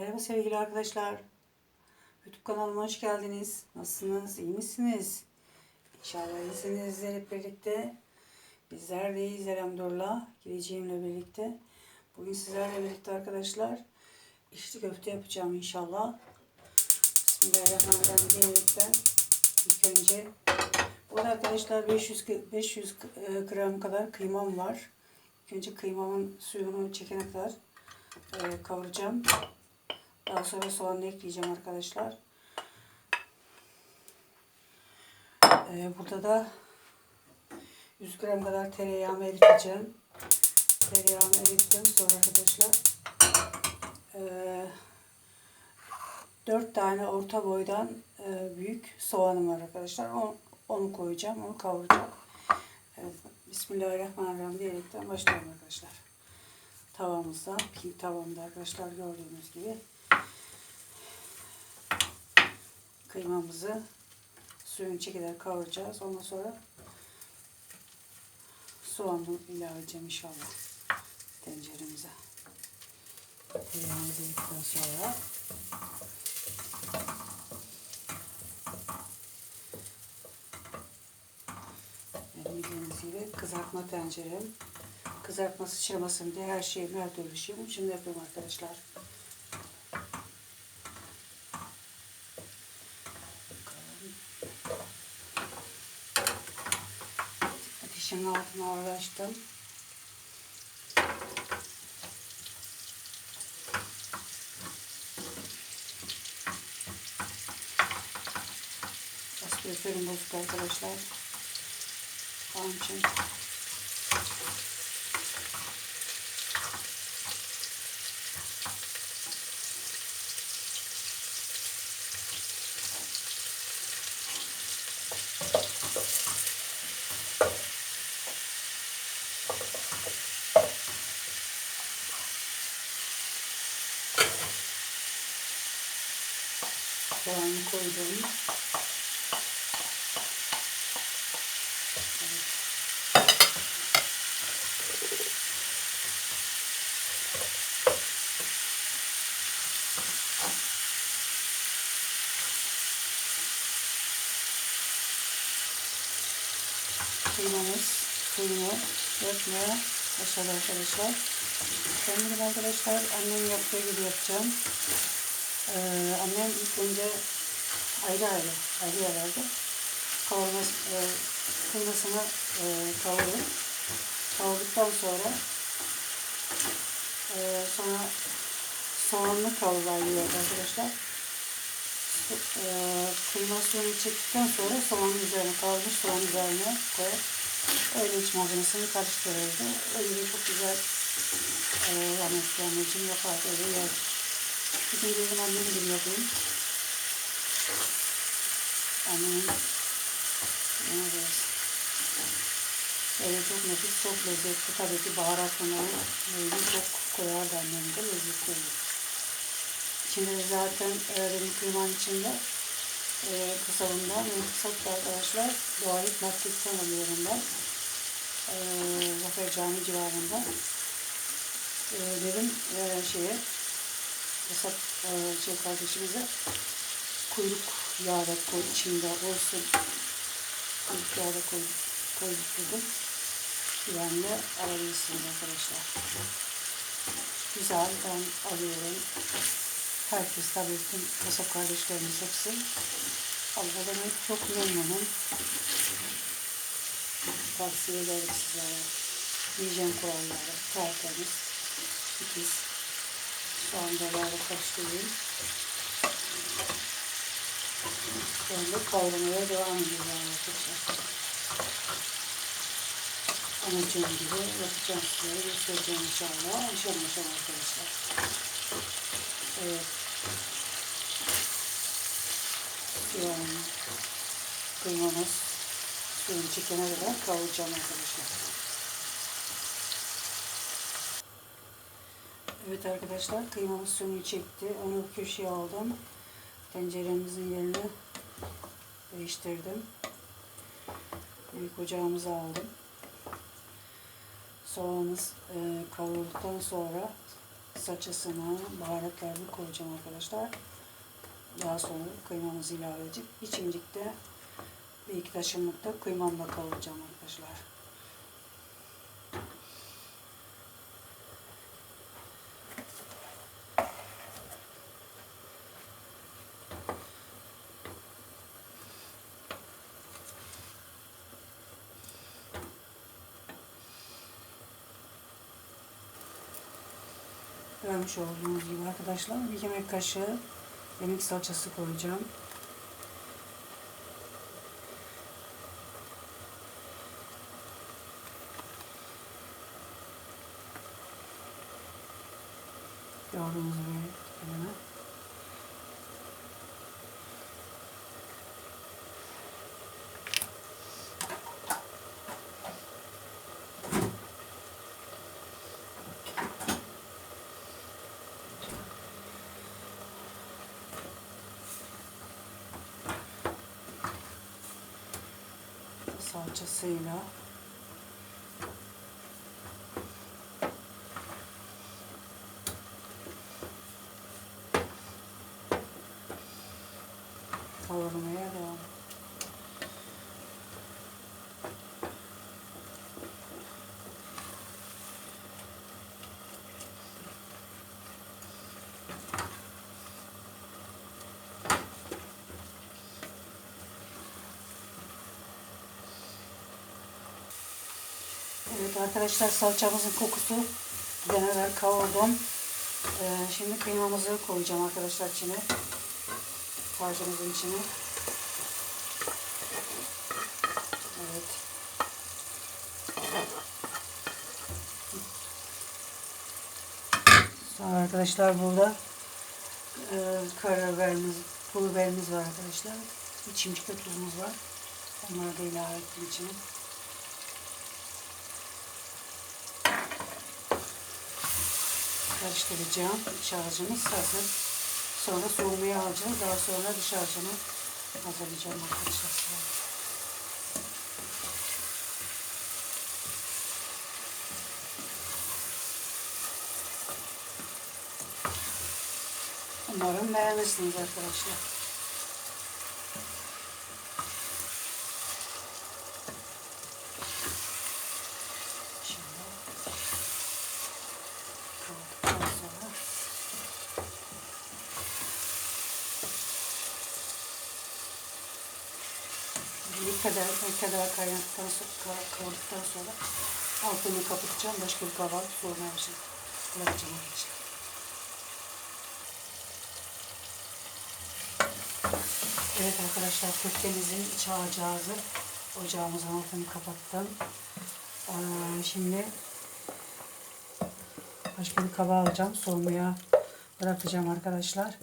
Merhaba sevgili arkadaşlar. YouTube kanalıma hoş geldiniz. Nasılsınız? İyi misiniz? İnşallah iyisinizdir hep birlikte. Bizler de iyiyiz elhamdülillah. Geleceğimle birlikte. Bugün sizlerle birlikte arkadaşlar içli köfte yapacağım inşallah. Bismillahirrahmanirrahim diyerekten ilk önce burada arkadaşlar 500 g- 500 g- gram kadar kıymam var. İlk önce kıymamın suyunu çekene kadar e, kavuracağım. Daha sonra soğanı ekleyeceğim arkadaşlar. E, burada da 100 gram kadar tereyağımı eriteceğim. Tereyağımı erittim sonra arkadaşlar. E, 4 tane orta boydan e, büyük soğanım var arkadaşlar. Onu, onu koyacağım. Onu kavuracağım. Evet, Bismillahirrahmanirrahim diyerekten başlayalım arkadaşlar. Tavamızda, ki tavamda arkadaşlar gördüğünüz gibi kıymamızı suyun çekerek kavuracağız. Ondan sonra soğanı ilave edeceğim inşallah tenceremize. Tereyağımızı yedikten sonra bildiğiniz gibi kızartma tencerem. Kızartma sıçramasın diye her şeyimi her türlü şeyimi içinde yapıyorum arkadaşlar. Ateşin altına uğraştım. Aspiratörüm bozuk arkadaşlar. Onun için soğanı koydum. Kıymamız suyunu dökmeye başladı arkadaşlar. Kendim arkadaşlar annem yaptığı gibi yapacağım. Ee, annem ilk önce ayrı ayrı, ayrı yerlerde kavurma, e, kıymasını e, kavurup kavurduktan sonra e, sonra soğanlı kavrulıyor arkadaşlar. E, kıyma suyunu çektikten sonra soğanın üzerine kavrulmuş soğanın üzerine koyup öyle iç malzemesini karıştırırdı. Öyle çok güzel e, rahmetli anneciğim yapardı öyle yer. Bugün dedim annemin gibi yapayım. Annemin inanılmaz. Öyle çok nefis, çok lezzetli. Tabii ki baharatını böyle çok koyardı annem de lezzetli olur. De zaten benim kıymanın içinde e, kasabımdan ve kısakta arkadaşlar doğallık marketten alıyorum ben. E, Zafer Cami civarında. E, dedim e, şeye kasap e, şey kardeşimize kuyruk yağı da koy içinde olsun. Kuyruk yağı da koy, koyduk dedim. Güvenle alabilirsiniz arkadaşlar. Güzel ben alıyorum. Herkes tabii bütün kasap kardeşlerimiz hepsi. Demek çok memnunum. Tavsiye ederim sizlere. Hijyen kuralları, tertemiz, titiz. Böyle karıştırayım. Böyle kavrulmaya devam ediyor arkadaşlar. Anacığım gibi yapacağım sizlere göstereceğim inşallah. İnşallah inşallah arkadaşlar. Evet. Soğan, kıymamız suyun çekene kadar kavuracağım arkadaşlar. Evet arkadaşlar kıymamız suyunu çekti. Onu köşeye aldım. Tenceremizin yerini değiştirdim. Büyük ocağımıza aldım. Soğanımız e, kavrulduktan sonra salçasını, baharatlarını koyacağım arkadaşlar. Daha sonra kıymamızı ilave edip içimlikte bir iki taşımlıkta kıymamla kavuracağım arkadaşlar. Görmüş olduğunuz gibi arkadaşlar bir yemek kaşığı yemek salçası koyacağım. Gördüğünüz gibi salçasıyla kavurmaya devam. Evet arkadaşlar salçamızın kokusu gidene kadar kavurdum. Ee, şimdi kıymamızı koyacağım arkadaşlar içine. Harcımızın içine. Evet. Sonra arkadaşlar burada e, karabiberimiz, pul biberimiz var arkadaşlar. De tuzumuz var. Onları da ilave ettim içine. Karıştıracağım. İç harcımız hazır. Sonra soğumaya alacağız. Daha sonra dış harcını hazırlayacağım arkadaşlar. Umarım beğenirsiniz arkadaşlar. Şimdi kavurduktan sonra bir kadar, bir kadar kaynadıktan sonra, kavurduktan sonra altını kapatacağım. Başka bir kaba soğumaya başlayacağım. Bırakacağım arkadaşlar. Evet arkadaşlar köftemizin iç harcı. Ocağımızın altını kapattım. Ee, şimdi başka bir kaba alacağım. Soğumaya bırakacağım arkadaşlar.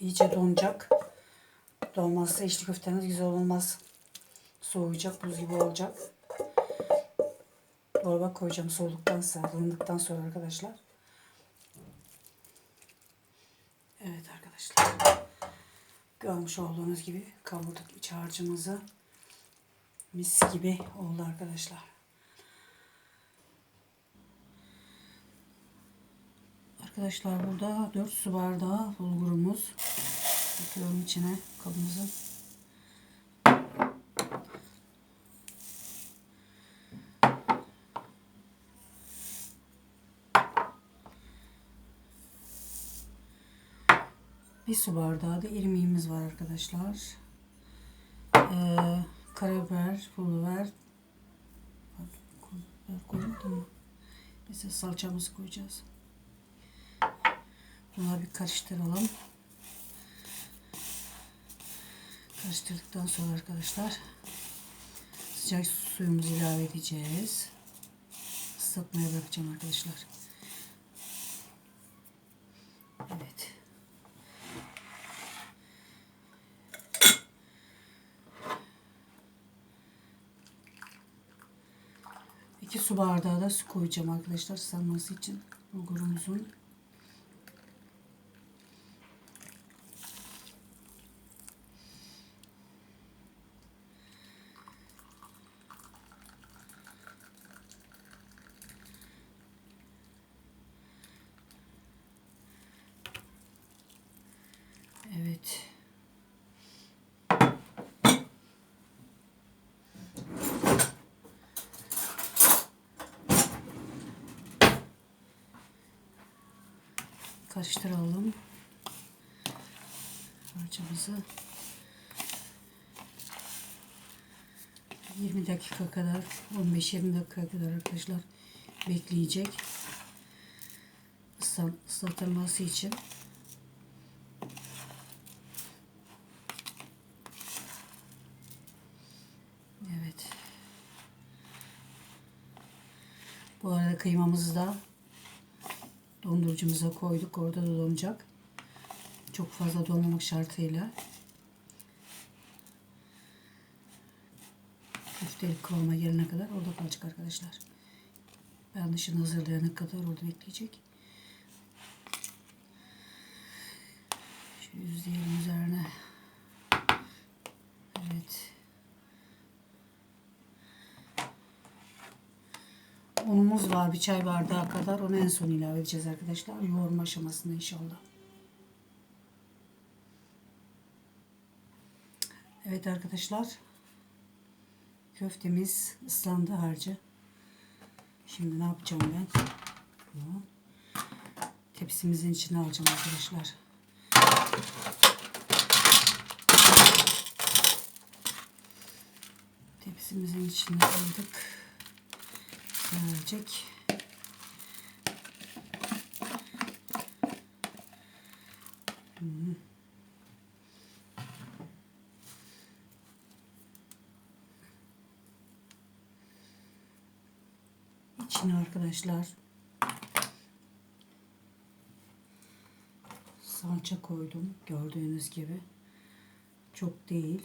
İyice donacak. Donmazsa içli köfteniz güzel olmaz. Soğuyacak, buz gibi olacak. Dolaba koyacağım soğuduktan sonra, ılındıktan sonra arkadaşlar. Evet arkadaşlar. Görmüş olduğunuz gibi kavurduk iç harcımızı. Mis gibi oldu arkadaşlar. Arkadaşlar burada 4 su bardağı bulgurumuz. Atıyorum içine kabımızın. Bir su bardağı da irmiğimiz var arkadaşlar. Ee, karabiber, pul biber. Biber koydum mu? Neyse salçamızı koyacağız. Bunları bir karıştıralım. Karıştırdıktan sonra arkadaşlar sıcak suyumuzu ilave edeceğiz. Islatmaya bırakacağım arkadaşlar. Evet. İki su bardağı da su koyacağım arkadaşlar ıslanması için bulgurumuzun. Karıştıralım. Harcımızı 20 dakika kadar 15-20 dakika kadar arkadaşlar bekleyecek. Islatılması için. Evet. Bu arada kıymamızı da dondurucumuza koyduk. Orada da donacak. Çok fazla donmamak şartıyla. Köftelik kıvama gelene kadar orada kalacak arkadaşlar. Ben dışını hazırlayana kadar orada bekleyecek. Şu yüzleyelim üzerine. Evet. Unumuz var bir çay bardağı kadar. Onu en son ilave edeceğiz arkadaşlar. Yoğurma aşamasında inşallah. Evet arkadaşlar. Köftemiz ıslandı harcı. Şimdi ne yapacağım ben? Tepsimizin içine alacağım arkadaşlar. Tepsimizin içine aldık. Gelecek. İçine arkadaşlar. Salça koydum gördüğünüz gibi. Çok değil